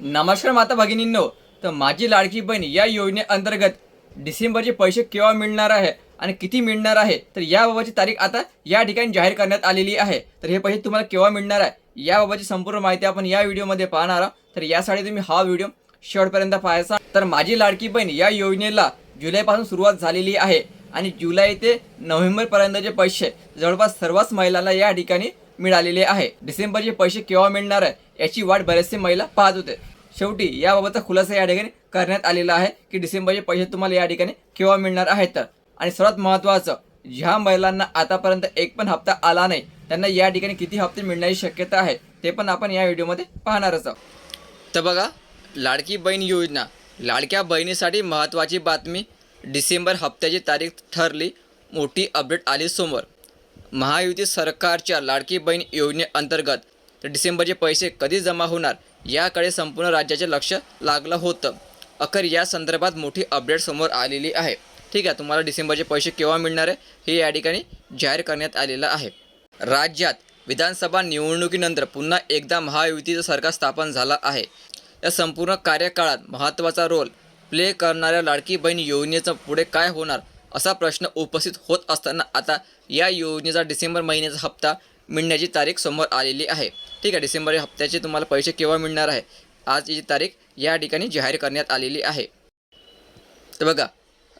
नमस्कार माता भगिनींनो. तर माझी लाडकी बहीण या योजनेअंतर्गत डिसेंबरचे पैसे केव्हा मिळणार आहे आणि किती मिळणार आहे? तर याबाबतची तारीख आता या ठिकाणी जाहीर करण्यात आलेली आहे. तर हे पैसे तुम्हाला केव्हा मिळणार आहे? याबाबतची संपूर्ण माहिती आपण या व्हिडिओमध्ये पाहणार आहोत. तर यासाठी तुम्ही हा व्हिडिओ शेवटपर्यंत पाहायचा. तर माझी लाडकी बहीण या योजनेला जुलैपासून सुरुवात झालेली आहे आणि जुलै ते नोव्हेंबरपर्यंतचे पैसे जवळपास सर्वच महिलांना या ठिकाणी मिळालेले आहे. डिसेंबरचे पैसे केव्हा मिळणार आहे याची वाट बरेचसे महिला पाहत होते. शेवटी याबाबतचा खुलासा या ठिकाणी करण्यात आलेला आहे की डिसेंबरचे पैसे तुम्हाला या ठिकाणी केव्हा मिळणार आहेत? आणि सर्वात महत्त्वाचं ज्या महिलांना आतापर्यंत एक पण हप्ता आला नाही त्यांना या ठिकाणी किती हप्ते मिळण्याची शक्यता आहे ते पण आपण या व्हिडिओमध्ये पाहणारच आहोत. तर बघा लाडकी बहीण योजना. लाडक्या बहिणीसाठी महत्त्वाची बातमी डिसेंबर हप्त्याची तारीख ठरली मोठी अपडेट आली समोर. महायुती सरकारच्या लाडकी बहीण योजनेअंतर्गत तर डिसेंबरचे पैसे कधी जमा होणार? याकडे संपूर्ण राज्याचे लक्ष लागलं होतं. अखेर या संदर्भात मोठी अपडेट समोर आलेली आहे. ठीक आहे तुम्हाला डिसेंबरचे पैसे केव्हा मिळणार आहे हे या ठिकाणी जाहीर करण्यात आलेलं आहे. राज्यात विधानसभा निवडणुकीनंतर पुन्हा एकदा महायुतीचं सरकार स्थापन झालं आहे. या संपूर्ण कार्यकाळात महत्त्वाचा रोल प्ले करणाऱ्या लाडकी बहीण योजनेचं पुढे काय होणार असा प्रश्न उपस्थित होत असताना आता या योजनेचा डिसेंबर महिन्याचा हप्ता मिळण्याची तारीख समोर आलेली आहे. ठीक आहे डिसेंबर या हप्त्याचे तुम्हाला पैसे केव्हा मिळणार आहे? आजची तारीख या ठिकाणी जाहीर करण्यात आलेली आहे. तर बघा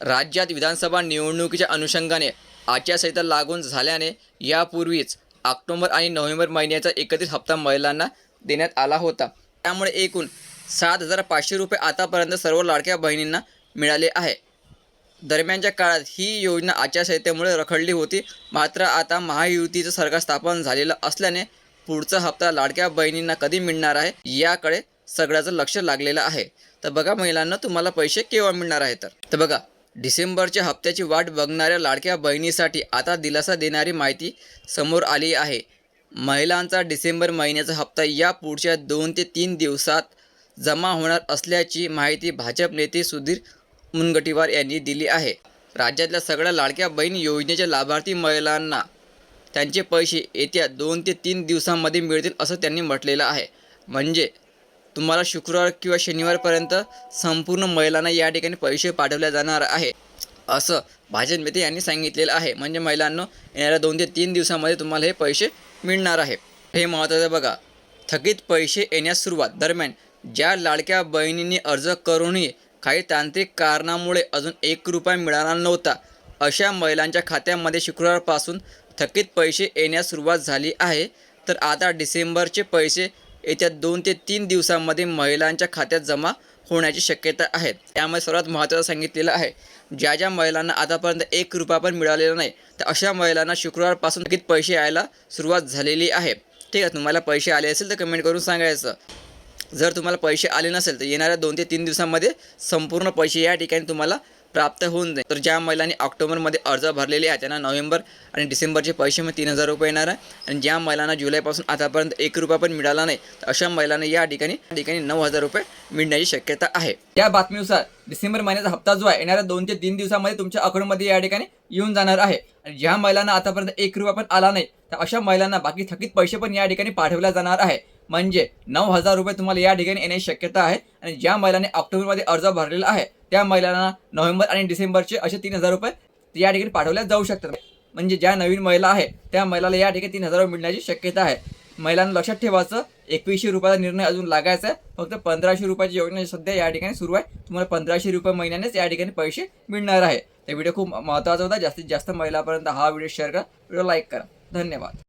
राज्यात विधानसभा निवडणुकीच्या अनुषंगाने आचारसंहिता लागून झाल्याने यापूर्वीच ऑक्टोंबर आणि नोव्हेंबर महिन्याचा एकत्रित हप्ता महिलांना देण्यात आला होता. त्यामुळे एकूण सात हजार पाचशे रुपये आतापर्यंत सर्व लाडक्या बहिणींना मिळाले आहे. दरम्यानच्या काळात ही योजना आचारसंहितेमुळे रखडली होती. मात्र आता महायुतीचं सरकार स्थापन झालेलं असल्याने पुढचा हप्ता लाडक्या बहिणींना कधी मिळणार आहे याकडे सगळ्याचं लक्ष लागलेलं आहे. तर बघा महिलांना तुम्हाला पैसे केव्हा मिळणार आहे तर? तर बघा डिसेंबरच्या हप्त्याची वाट बघणाऱ्या लाडक्या बहिणीसाठी आता दिलासा देणारी माहिती समोर आली आहे. महिलांचा डिसेंबर महिन्याचा हप्ता या पुढच्या दोन ते तीन दिवसात जमा होणार असल्याची माहिती भाजप नेते सुधीर मुनगटीवार यांनी दिली आहे. राज्यातल्या सगळ्या लाडक्या बहीण योजनेच्या लाभार्थी महिलांना त्यांचे पैसे येत्या दोन ते तीन दिवसांमध्ये मिळतील असं त्यांनी म्हटलेलं आहे. म्हणजे तुम्हाला शुक्रवार किंवा शनिवारपर्यंत संपूर्ण महिलांना या ठिकाणी पैसे पाठवले जाणार आहे असं भाजप नेते यांनी सांगितलेलं आहे. म्हणजे महिलांना येणाऱ्या दोन ते तीन दिवसामध्ये तुम्हाला हे पैसे मिळणार आहे. हे महत्त्वाचं बघा. थकीत पैसे येण्यास सुरुवात दरम्यान ज्या लाडक्या बहिणींनी अर्ज करूनही काही तांत्रिक कारणामुळे अजून एक रुपया मिळाला नव्हता अशा महिलांच्या खात्यामध्ये शुक्रवारपासून थकीत पैसे येण्यास सुरुवात झाली आहे. तर आता डिसेंबरचे पैसे येत्या दोन ते तीन दिवसांमध्ये महिलांच्या खात्यात जमा होण्याची शक्यता आहे. त्यामुळे सर्वात महत्त्वाचं सांगितलेलं आहे ज्या ज्या महिलांना आतापर्यंत एक रुपया पण मिळालेला नाही तर अशा महिलांना शुक्रवारपासून थकीत पैसे यायला सुरुवात झालेली आहे. ठीक आहे तुम्हाला पैसे आले असेल तर कमेंट करून सांगायचं. जर तुम्हाला पैसे आले नसेल तर येणाऱ्या दोन ते तीन दिवसांमध्ये संपूर्ण पैसे या ठिकाणी तुम्हाला प्राप्त होऊन जाईल. तर ज्या महिलांनी ऑक्टोबरमध्ये अर्ज भरलेले आहे त्यांना नोव्हेंबर आणि डिसेंबरचे पैसे मग तीन हजार रुपये येणार आहे. आणि ज्या महिलांना जुलैपासून आतापर्यंत एक रुपया पण मिळाला नाही तर अशा महिलांना या ठिकाणी या ठिकाणी नऊ हजार रुपये मिळण्याची शक्यता आहे. या बातमीनुसार डिसेंबर महिन्याचा हप्ता जो आहे येणाऱ्या दोन ते तीन दिवसामध्ये तुमच्या अकाउंटमध्ये या ठिकाणी येऊन जाणार आहे. आणि ज्या महिलांना आतापर्यंत एक रुपया पण आला नाही तर अशा महिलांना बाकी थकीत पैसे पण या ठिकाणी पाठवल्या जाणार आहे. म्हणजे नऊ हजार रुपये तुम्हाला या ठिकाणी येण्याची शक्यता आहे. आणि ज्या महिलांनी ऑक्टोबरमध्ये अर्ज भरलेला आहे त्या महिलांना नोव्हेंबर आणि डिसेंबरचे असे तीन हजार रुपये या ठिकाणी पाठवल्या जाऊ शकतात. म्हणजे ज्या नवीन महिला आहे त्या महिलाला या ठिकाणी तीन हजार रुपये मिळण्याची शक्यता आहे. महिलांना लक्षात ठेवायचं एकवीसशे रुपयाचा निर्णय अजून लागायचा आहे. फक्त पंधराशे रुपयाची योजना सध्या या ठिकाणी सुरू आहे. तुम्हाला पंधराशे रुपये महिन्यानेच या ठिकाणी पैसे मिळणार आहे. तर व्हिडिओ खूप महत्त्वाचा होता. जास्तीत जास्त महिलापर्यंत हा व्हिडिओ शेअर करा. व्हिडिओ लाईक करा. धन्यवाद.